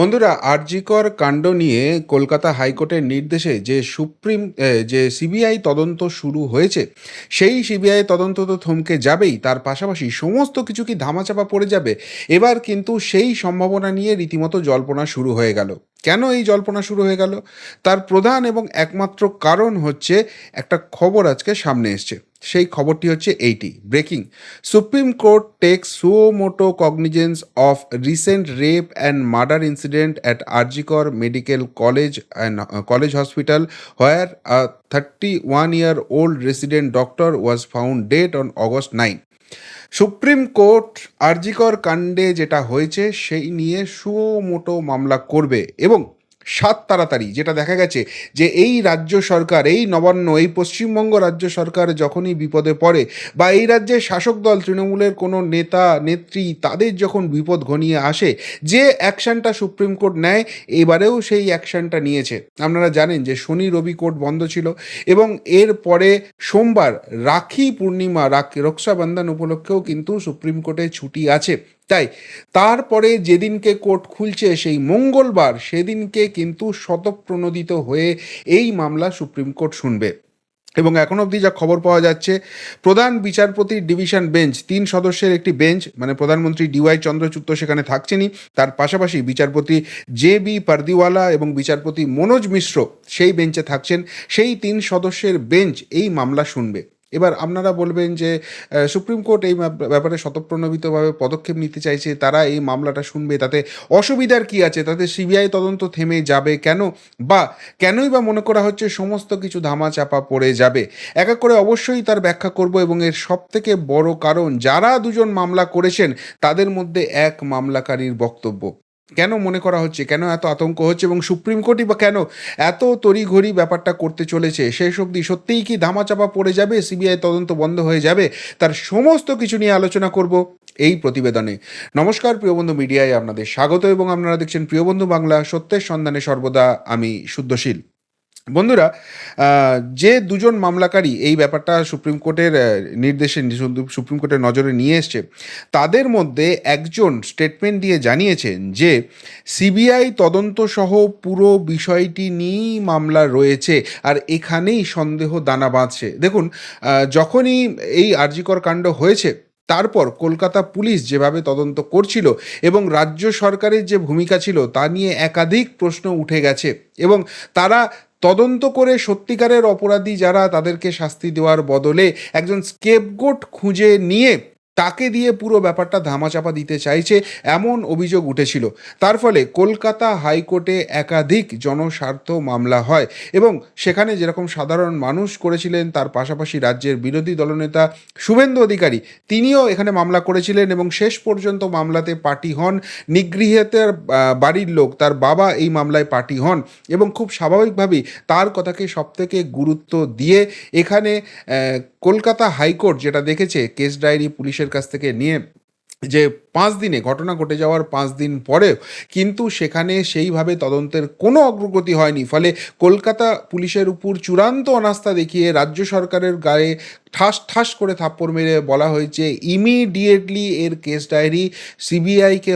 বন্ধুরা, আরজিকর কাণ্ড নিয়ে কলকাতা হাইকোর্টের নির্দেশে যে সুপ্রিম যে সিবিআই তদন্ত শুরু হয়েছে, সেই সিবিআই তদন্ত তো থমকে যাবেই। তার পাশাপাশি সমস্ত কিছু কি ধামাচাপা পড়ে যাবে? এবার কিন্তু সেই সম্ভাবনা নিয়ে রীতিমতো জল্পনা শুরু হয়ে গেল। কেন এই জল্পনা শুরু হয়ে গেল? তার প্রধান এবং একমাত্র কারণ হচ্ছে একটা খবর আজকে সামনে এসছে। সেই খবরটি হচ্ছে এইটি, breaking. Supreme Court takes suo motu cognizance of recent rape and murder incident at RG Kar medical college and college hospital where a thirty one year old resident doctor was found dead on August nine Supreme Court RG Kar কাণ্ডে যেটা হয়েছে সেই নিয়ে suo motu মামলা করবে এবং সাত তাড়াতাড়ি, যেটা দেখা গেছে যে এই রাজ্য সরকার, এই নবান্ন, এই পশ্চিমবঙ্গ রাজ্য সরকার যখনই বিপদে পড়ে বা এই রাজ্যের শাসক দল তৃণমূলের কোনো নেতা, নেত্রী, তাদের যখন বিপদ ঘনিয়ে আসে, যে অ্যাকশনটা সুপ্রিম কোর্ট নেয়, এবারেও সেই অ্যাকশনটা নিয়েছে। আপনারা জানেন যে শনি রবি কোর্ট বন্ধ ছিল এবং এর পরে সোমবার রাখি পূর্ণিমা, রাখ রক্ষাবন্ধন উপলক্ষেও কিন্তু সুপ্রিম কোর্টে ছুটি আছে। তাই তারপরে যেদিনকে কোর্ট খুলছে সেই মঙ্গলবার সেদিনকে কিন্তু শতপ্রণোদিত হয়ে এই মামলা সুপ্রিম কোর্ট শুনবে। এবং এখন অবধি যা খবর পাওয়া যাচ্ছে, প্রধান বিচারপতির ডিভিশন বেঞ্চ, তিন সদস্যের একটি বেঞ্চ মানে প্রধানমন্ত্রী ডিওয়াই চন্দ্রচূড় সেখানে থাকছেনই, তার পাশাপাশি বিচারপতি জে বি পারদিওয়ালা এবং বিচারপতি মনোজ মিশ্র সেই বেঞ্চে থাকছেন। সেই তিন সদস্যের বেঞ্চ এই মামলা শুনবে। এবার আপনারা বলবেন যে সুপ্রিম কোর্ট এই ব্যাপারে স্বতঃপ্রণোদিতভাবে পদক্ষেপ নিতে চাইছে, তারা এই মামলাটা শুনবে, তাতে অসুবিধার কি আছে, তাতে সিবিআই তদন্ত থেমে যাবে কেন? বা কেনই বা মনে করা হচ্ছে সমস্ত কিছু ধামাচাপা পড়ে যাবে? এক এক করে অবশ্যই তার ব্যাখ্যা করব এবং এর সব থেকে বড় কারণ, যারা দুজন মামলা করেছেন, তাদের মধ্যে এক মামলাকারীর বক্তব্য। কেন মনে করা হচ্ছে? কেন এত আতঙ্ক হচ্ছে? এবং সুপ্রিম কোর্টই বা কেন এত তড়িঘড়ি ব্যাপারটা করতে চলেছে? শেষ অবধি সত্যিই কি ধামাচাপা পড়ে যাবে? সিবিআই তদন্ত বন্ধ হয়ে যাবে? তার সমস্ত কিছু নিয়ে আলোচনা করব এই প্রতিবেদনে। নমস্কার প্রিয়বন্ধু মিডিয়ায় আপনাদের স্বাগত এবং আপনারা দেখছেন প্রিয়বন্ধু বাংলা সত্যের সন্ধানে সর্বদা আমি শুদ্ধশীল। বন্ধুরা যে দুজন মামলাকারী এই ব্যাপারটা সুপ্রিম কোর্টের নির্দেশে, সুপ্রিম কোর্টের নজরে নিয়ে এসছে, তাদের মধ্যে একজন স্টেটমেন্ট দিয়ে জানিয়েছেন যে, সিবিআই তদন্ত সহ পুরো বিষয়টি নিয়েই মামলা রয়েছে আর এখানেই সন্দেহ দানা বাঁধছে। দেখুন যখনই এই আরজিকর কাণ্ড হয়েছে তারপর কলকাতা পুলিশ যেভাবে তদন্ত করছিল এবং রাজ্য সরকারের যে ভূমিকা ছিল তা নিয়ে একাধিক প্রশ্ন উঠে গেছে এবং তারা তদন্ত করে সত্যিকারের অপরাধী যারা তাদেরকে শাস্তি দেওয়ার বদলে একজন স্কেপগোট খুঁজে নিয়ে তাকে দিয়ে পুরো ব্যাপারটা ধামাচাপা দিতে চাইছে এমন অভিযোগ উঠেছিল। তার ফলে কলকাতা হাইকোর্টে একাধিক জনস্বার্থ মামলা হয় এবং সেখানে যেরকম সাধারণ মানুষ করেছিলেন, তার পাশাপাশি রাজ্যের বিরোধী দলনেতা শুভেন্দু অধিকারী, তিনিও এখানে মামলা করেছিলেন এবং শেষ পর্যন্ত মামলাতে পার্টি হন। নিগৃহীতের বাড়ির লোক, তার বাবা এই মামলায় পার্টি হন এবং খুব স্বাভাবিকভাবেই তার কথাকে সবথেকে গুরুত্ব দিয়ে এখানে কলকাতা হাইকোর্ট যেটা দেখেছে, কেস ডায়েরি পুলিশের কাছ থেকে নিয়ে যে পাঁচ দিনে, ঘটনা ঘটে যাওয়ার পাঁচ দিন পরেও কিন্তু সেখানে সেইভাবে তদন্তের কোনো অগ্রগতি হয়নি। ফলে কলকাতা পুলিশের উপর চূড়ান্ত অনাস্থা দেখিয়ে রাজ্য সরকারের গায়ে ঠাস ঠাস করে থাপ্পড় মেরে বলা হয়েছে ইমিডিয়েটলি এর কেস ডায়েরি সিবিআইকে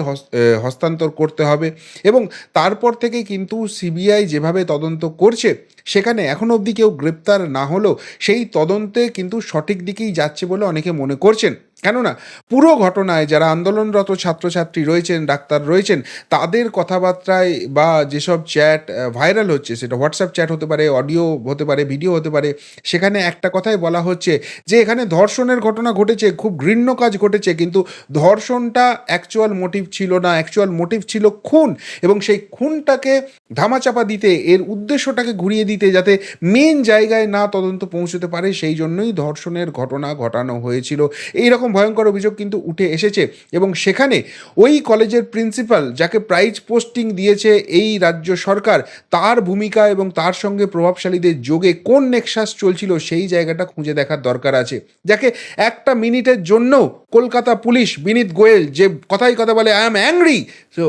হস্তান্তর করতে হবে। এবং তারপর থেকে কিন্তু সিবিআই যেভাবে তদন্ত করছে, সেখানে এখনও অবধি কেউ গ্রেপ্তার না হলেও সেই তদন্তে কিন্তু সঠিক দিকেই যাচ্ছে বলে অনেকে মনে করছেন। কেননা পুরো ঘটনায় যারা আন্দোলনরত ছাত্রছাত্রী রয়েছেন, ডাক্তার রয়েছেন, তাদের কথাবার্তায় বা যেসব চ্যাট ভাইরাল হচ্ছে, সেটা হোয়াটসঅ্যাপ চ্যাট হতে পারে, অডিও হতে পারে, ভিডিও হতে পারে, সেখানে একটা কথাই বলা হচ্ছে যে এখানে ধর্ষণের ঘটনা ঘটেছে, খুব ঘৃণ্য কাজ ঘটেছে, কিন্তু ধর্ষণটা অ্যাকচুয়াল মোটিভ ছিল না অ্যাকচুয়াল মোটিভ ছিল খুন এবং সেই খুনটাকে ধামাচাপা দিতে, এর উদ্দেশ্যটাকে ঘুরিয়ে দিতে যাতে মেন জায়গায় না তদন্ত পৌঁছতে পারে, সেই জন্যই ধর্ষণের ঘটনা ঘটানো হয়েছিল। এই রকম ভয়ঙ্কর অভিযোগ কিন্তু উঠে এসেছে এবং সেখানে ওই কলেজের প্রিন্সিপাল যাকে প্রাইজ পোস্টিং দিয়েছে এই রাজ্য সরকার, তার ভূমিকা এবং তার সঙ্গে প্রভাবশালীদের যোগে কোন নেক্সাস চলছিল সেই জায়গাটা খুঁজে দেখার দরকার আছে। যাকে একটা মিনিটের জন্য কলকাতা পুলিশ বিনীত গোয়েল যে কথাই কথা বলে আই এম অ্যাংরি সো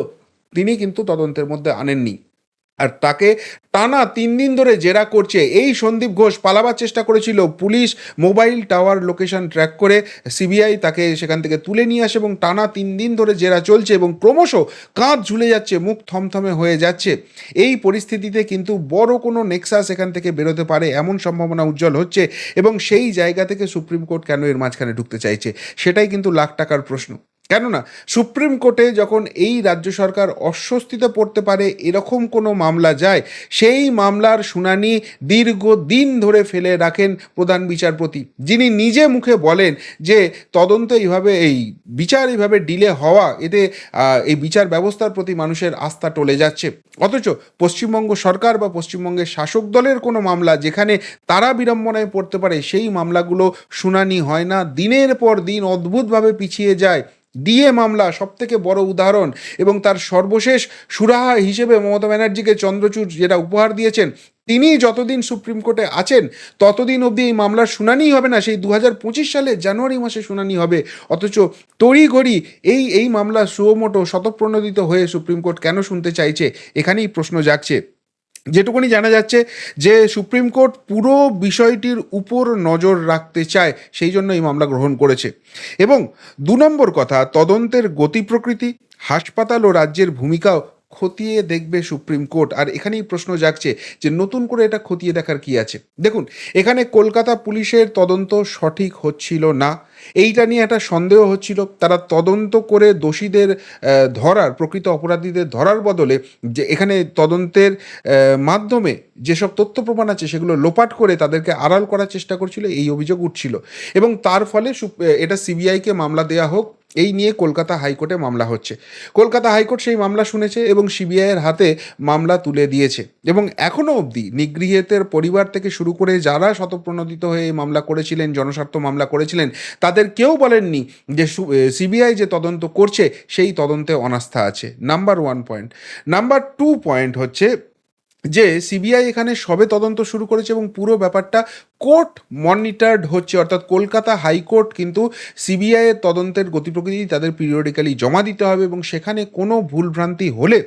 তিনি কিন্তু তদন্তের মধ্যে আনেননি। আর তাকে টানা তিন দিন ধরে জেরা করছে। এই সন্দীপ ঘোষ পালাবার চেষ্টা করেছিল। Police mobile tower location track করে সিবিআই তাকে সেখান থেকে তুলে নিয়ে আসে এবং টানা তিন দিন ধরে জেরা চলছে এবং ক্রমশ কাঁধ ঝুলে যাচ্ছে, মুখ থমথমে হয়ে যাচ্ছে। এই পরিস্থিতিতে কিন্তু বড় কোনো নেক্সাস এখান থেকে বেরোতে পারে এমন সম্ভাবনা উজ্জ্বল হচ্ছে এবং সেই জায়গা থেকে সুপ্রিম কোর্ট কেন এর মাঝখানে ঢুকতে চাইছে? সেটাই কিন্তু লাখ টাকার প্রশ্ন। কেননা সুপ্রিম কোর্টে যখন এই রাজ্য সরকার অস্বস্তিতে পড়তে পারে, এরকম কোনো মামলা যায়, সেই মামলার শুনানি দীর্ঘদিন ধরে ফেলে রাখেন প্রধান বিচারপতি। যিনি নিজে মুখে বলেন যে তদন্ত এইভাবে, এই বিচার এইভাবে ডিলে হওয়া, এতে এই বিচার ব্যবস্থার প্রতি মানুষের আস্থা টলে যাচ্ছে। অথচ পশ্চিমবঙ্গ সরকার বা পশ্চিমবঙ্গের শাসক দলের কোনো মামলা যেখানে তারা বিড়ম্বনায় পড়তে পারে, সেই মামলাগুলো শুনানি হয় না। দিনের পর দিন অদ্ভুতভাবে পিছিয়ে যায়। ডিএ মামলা সব থেকে বড় উদাহরণ এবং তার সর্বশেষ সুরাহা হিসেবে মমতা ব্যানার্জিকে চন্দ্রচূড় যেটা উপহার দিয়েছেন তিনি যতদিন সুপ্রিম কোর্টে আছেন, ততদিন অবধি এই মামলার শুনানি হবে না। সেই দু হাজার পঁচিশ সালে জানুয়ারি মাসে শুনানি হবে। অথচ তড়িঘড়ি এই এই মামলা সুমোটো শতপ্রণোদিত হয়ে সুপ্রিম কোর্ট কেন শুনতে চাইছে? এখানেই প্রশ্ন জাগছে। যেটুকুনি জানা যাচ্ছে যে সুপ্রিম কোর্ট পুরো বিষয়টির উপর নজর রাখতে চায়, সেই জন্য এই মামলা গ্রহণ করেছে। এবং দু নম্বর কথা, তদন্তের গতি প্রকৃতি, হাসপাতাল ও রাজ্যের ভূমিকাও খতিয়ে দেখবে সুপ্রিম কোর্ট। আর এখানেই প্রশ্ন জাগছে যে নতুন করে এটা খতিয়ে দেখার কি আছে? দেখুন, এখানে কলকাতা পুলিশের তদন্ত সঠিক হচ্ছিল না। এইটা নিয়ে একটা সন্দেহ হচ্ছিল। তারা তদন্ত করে দোষীদের ধরার, প্রকৃত অপরাধীদের ধরার বদলে যে এখানে তদন্তের মাধ্যমে যেসব তথ্য প্রমাণ আছে সেগুলো লোপাট করে তাদেরকে আড়াল করার চেষ্টা করছিল, এই অভিযোগ উঠছিল। এবং তার ফলে এটা সিবিআইকে মামলা দেয়া হোক এই নিয়ে কলকাতা হাইকোর্টে মামলা হচ্ছে। কলকাতা হাইকোর্ট সেই মামলা শুনেছে এবং সিবিআইয়ের হাতে মামলা তুলে দিয়েছে। এবং এখনও অবধি নিগৃহীতের পরিবার থেকে শুরু করে যারা শতপ্রণোদিত হয়ে এই মামলা করেছিলেন, জনস্বার্থ মামলা করেছিলেন, তাদের কেউ বলেননি যে সিবিআই যে তদন্ত করছে, সেই তদন্তে অনাস্থা আছে। Number one point. Number two point হচ্ছে যে সিবিআই এখানে সবে তদন্ত শুরু করেছে এবং পুরো ব্যাপারটা কোর্ট মনিটার্ড হচ্ছে, অর্থাৎ কলকাতা হাইকোর্ট কিন্তু সিবিআই এর তদন্তের গতি প্রকৃতি তাদের পিরিয়ডিক্যালি জমা দিতে হবে এবং সেখানে কোনো ভুলভ্রান্তি হলে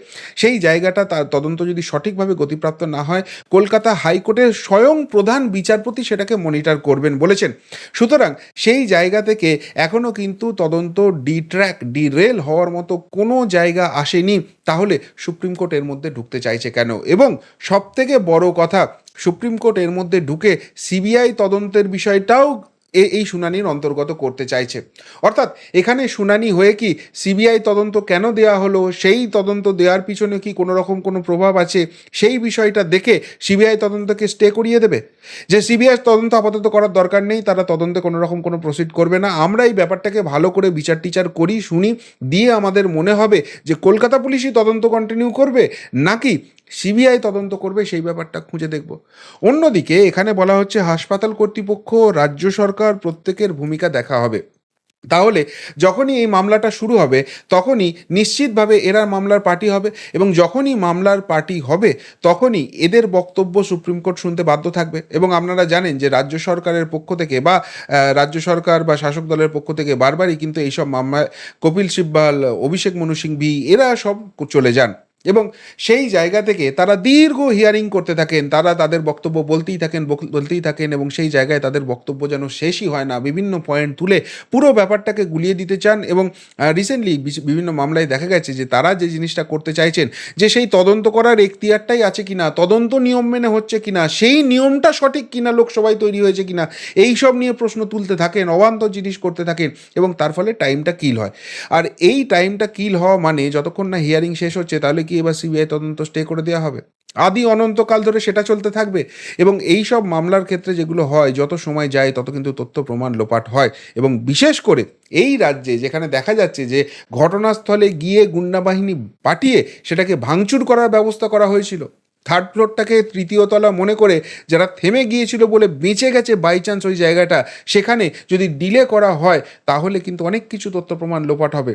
সেই জায়গাটা তার তদন্ত যদি সঠিকভাবে গতিপ্রাপ্ত না হয়, কলকাতা হাইকোর্টের স্বয়ং প্রধান বিচারপতি সেটাকে মনিটর করবেন বলেছেন। সুতরাং সেই জায়গা থেকে এখনও কিন্তু তদন্ত ডিট্র্যাক, ডিরেল হওয়ার মতো কোনো জায়গা আসেনি। তাহলে সুপ্রিম কোর্ট এর মধ্যে ঢুকতে চাইছে কেন? এবং সব থেকে বড় কথা সুপ্রিম কোর্ট এর মধ্যে ঢুকে সিবিআই তদন্তের বিষয়টাও এই শুনানির অন্তর্গত করতে চাইছে। অর্থাৎ এখানে শুনানি হয়ে কি সিবিআই তদন্ত কেন দেওয়া হলো, সেই তদন্ত দেওয়ার পিছনে কি কোনো রকম কোনো প্রভাব আছে, সেই বিষয়টা দেখে সিবিআই তদন্তকে স্টে করিয়ে দেবে? যে সিবিআই তদন্ত আপাতত করার দরকার নেই, তারা তদন্তে কোনো রকম কোনো প্রসিড করবে না। আমরা এই ব্যাপারটাকে ভালো করে বিচার টিচার করি, শুনি, দিয়ে আমাদের মনে হবে যে কলকাতা পুলিশই তদন্ত কন্টিনিউ করবে, নাকি সিবিআই তদন্ত করবে, সেই ব্যাপারটা খুঁজে দেখব। অন্যদিকে এখানে বলা হচ্ছে, হাসপাতাল কর্তৃপক্ষ রাজ্য সরকার প্রত্যেকের ভূমিকা দেখা হবে। তাহলে যখনই এই মামলাটা শুরু হবে, তখনই নিশ্চিতভাবে এরা মামলার পার্টি হবে এবং যখনই মামলার পার্টি হবে, তখনই এদের বক্তব্য সুপ্রিম কোর্ট শুনতে বাধ্য থাকবে। এবং আপনারা জানেন যে রাজ্য সরকারের পক্ষ থেকে বা রাজ্য সরকার বা শাসক দলের পক্ষ থেকে বারবারই কিন্তু এইসব মামলায় কপিল সিব্বাল, অভিষেক মনু সিংভি এরা সব চলে যান। এবং সেই জায়গা থেকে তারা দীর্ঘ হিয়ারিং করতে থাকেন, তারা তাদের বক্তব্য বলতেই থাকেন বলতেই থাকেন এবং সেই জায়গায় তাদের বক্তব্য যেন শেষই হয় না, বিভিন্ন পয়েন্ট তুলে পুরো ব্যাপারটাকে গুলিয়ে দিতে চান এবং রিসেন্টলি বিভিন্ন মামলায় দেখা গেছে যে তারা যে জিনিসটা করতে চাইছেন, যে সেই তদন্ত করার এখতিয়ারটাই আছে কিনা, তদন্ত নিয়ম মেনে হচ্ছে কিনা, সেই নিয়মটা সঠিক কিনা, লোকসভায় তৈরি হয়েছে কিনা এই সব নিয়ে প্রশ্ন তুলতে থাকেন, অবান্তর জিনিস করতে থাকেন এবং তার ফলে টাইমটা কিল হয়। আর এই টাইমটা কিল হওয়া মানে যতক্ষণ না হিয়ারিং শেষ হচ্ছে, তাহলে কি এবার সিবিআই তদন্ত স্টে করে দেওয়া হবে। আদি অনন্তকাল ধরে সেটা চলতে থাকবে এবং এই সব মামলার ক্ষেত্রে যেগুলো হয়, যত সময় যায় তত কিন্তু তথ্য প্রমাণ লোপাট হয় এবং বিশেষ করে এই রাজ্যে যেখানে দেখা যাচ্ছে যে ঘটনাস্থলে গিয়ে গুন্ডা বাহিনী পাঠিয়ে সেটাকে ভাঙচুর করার ব্যবস্থা করা হয়েছিল। থার্ড ফ্লোরটাকে তৃতীয় তলা মনে করে যারা থেমে গিয়েছিল বলে বেঁচে গেছে বাই চান্স ওই জায়গাটা, সেখানে যদি ডিলে করা হয়, তাহলে কিন্তু অনেক কিছু তথ্য প্রমাণ লোপাট হবে।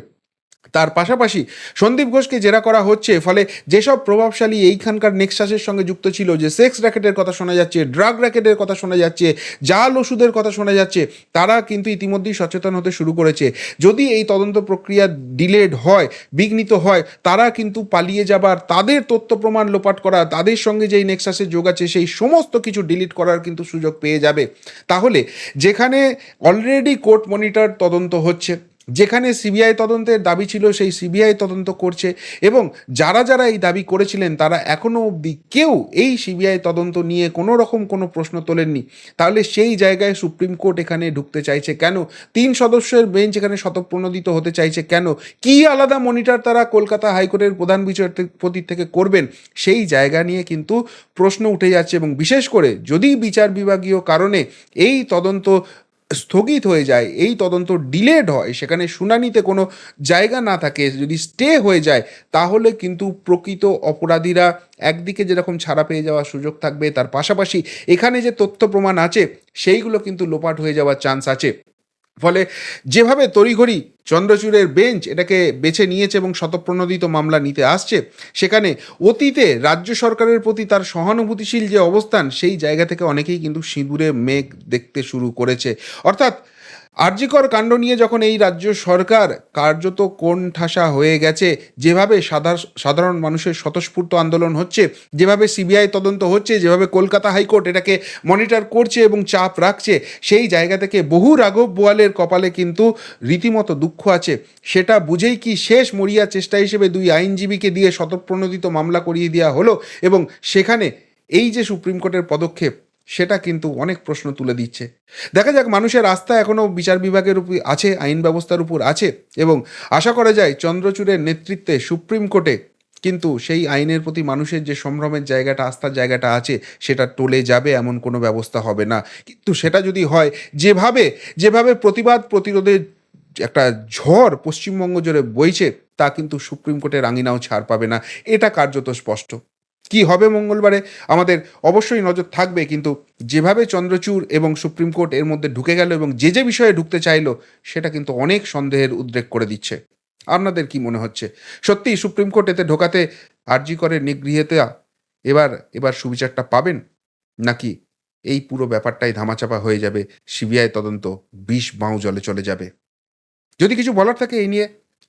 তার পাশাপাশি সন্দীপ ঘোষকে জেরা করা হচ্ছে, ফলে যেসব প্রভাবশালী এইখানকার নেক্সাসের সঙ্গে যুক্ত ছিল, যে সেক্স র্যাকেটের কথা শোনা যাচ্ছে, ড্রাগ র্যাকেটের কথা শোনা যাচ্ছে, জাল ওষুধের কথা শোনা যাচ্ছে, তারা কিন্তু ইতিমধ্যেই সচেতন হতে শুরু করেছে। যদি এই তদন্ত প্রক্রিয়া ডিলেড হয়, বিঘ্নিত হয়, তারা কিন্তু পালিয়ে যাবার, তাদের তথ্য প্রমাণ লোপাট করা, তাদের সঙ্গে যেই নেক্সাসের যোগ আছে, সেই সমস্ত কিছু ডিলিট করার কিন্তু সুযোগ পেয়ে যাবে। তাহলে যেখানে অলরেডি কোর্ট মনিটর তদন্ত হচ্ছে যেখানে সিবিআই তদন্তের দাবি ছিল, সেই সিবিআই তদন্ত করছে এবং যারা যারা এই দাবি করেছিলেন, তারা এখনও অবধি কেউ এই সিবিআই তদন্ত নিয়ে কোনো রকম কোনো প্রশ্ন তোলেননি। তাহলে সেই জায়গায় সুপ্রিম কোর্ট এখানে ঢুকতে চাইছে কেন? তিন সদস্যের বেঞ্চ এখানে শতপ্রণোদিত হতে চাইছে কেন? কি আলাদা মনিটর তারা কলকাতা হাইকোর্টের প্রধান বিচারপতির থেকে করবেন? সেই জায়গা নিয়ে কিন্তু প্রশ্ন উঠে যাচ্ছে এবং বিশেষ করে যদি বিচার বিভাগীয় কারণে এই তদন্ত স্থগিত হয়ে যায়, এই তদন্ত ডিলেড হয়, সেখানে শুনানিতে কোনো জায়গা না থাকে, যদি স্টে হয়ে যায়, তাহলে কিন্তু প্রকৃত অপরাধীরা একদিকে যেরকম ছাড়া পেয়ে যাওয়ার সুযোগ থাকবে, তার পাশাপাশি এখানে যে তথ্য প্রমাণ আছে, সেইগুলো কিন্তু লোপাট হয়ে যাওয়ার চান্স আছে। ফলে যেভাবে তড়িঘড়ি চন্দ্রচূড়ের বেঞ্চ এটাকে বেছে নিয়েছে এবং শতপ্রণোদিত মামলা নিতে আসছে, সেখানে অতীতে রাজ্য সরকারের প্রতি তার সহানুভূতিশীল যে অবস্থান, সেই জায়গা থেকে অনেকেই কিন্তু সিঁদুরে মেঘ দেখতে শুরু করেছে। অর্থাৎ আর্যিকর কাণ্ড নিয়ে যখন এই রাজ্য সরকার কার্যত কোণ ঠাসা হয়ে গেছে, যেভাবে সাধার- সাধারণ মানুষের স্বতঃস্ফূর্ত আন্দোলন হচ্ছে, যেভাবে সিবিআই তদন্ত হচ্ছে, যেভাবে কলকাতা হাইকোর্ট এটাকে মনিটর করছে এবং চাপ রাখছে, সেই জায়গা থেকে বহু রাঘব বোয়ালের কপালে কিন্তু রীতিমতো দুঃখ আছে। সেটা বুঝেই কি শেষ মরিয়া চেষ্টা হিসেবে দুই আইনজীবীকে দিয়ে শতপ্রণোদিত মামলা করিয়ে দেওয়া হলো এবং সেখানে এই যে সুপ্রিম কোর্টের পদক্ষেপ সেটা কিন্তু অনেক প্রশ্ন তুলে দিচ্ছে। দেখা যাক, মানুষের আস্থা এখনও বিচার বিভাগের উপর আছে, আইন ব্যবস্থার উপর আছে এবং আশা করা যায় চন্দ্রচূড়ের নেতৃত্বে সুপ্রিম কোর্টে কিন্তু সেই আইনের প্রতি মানুষের যে সম্ভ্রমের জায়গাটা, আস্থার জায়গাটা আছে, সেটা টলে যাবে এমন কোনো ব্যবস্থা হবে না। কিন্তু সেটা যদি হয়, যেভাবে যেভাবে প্রতিবাদ প্রতিরোধের একটা ঝড় পশ্চিমবঙ্গ জুড়ে বইছে, তা কিন্তু সুপ্রিম কোর্টের আঙিনাও ছাড় পাবে না। এটা কার্যত স্পষ্ট। কি হবে মঙ্গলবারে আমাদের অবশ্যই নজর থাকবে, কিন্তু যেভাবে চন্দ্রচূড় এবং সুপ্রিম কোর্ট এর মধ্যে ঢুকে গেল এবং যে যে বিষয়ে ঢুকতে চাইলো, সেটা কিন্তু অনেক সন্দেহের উদ্রেক করে দিচ্ছে। আপনাদের কি মনে হচ্ছে? সত্যি সুপ্রিম কোর্ট এতে ঢোকাতে আর্জি করে নিগৃহীতা এবার এবার সুবিচারটা পাবেন? নাকি এই পুরো ব্যাপারটাই ধামাচাপা হয়ে যাবে, সিবিআই তদন্ত বিষ বাঁও জলে চলে যাবে? যদি কিছু বলার থাকে এই নিয়ে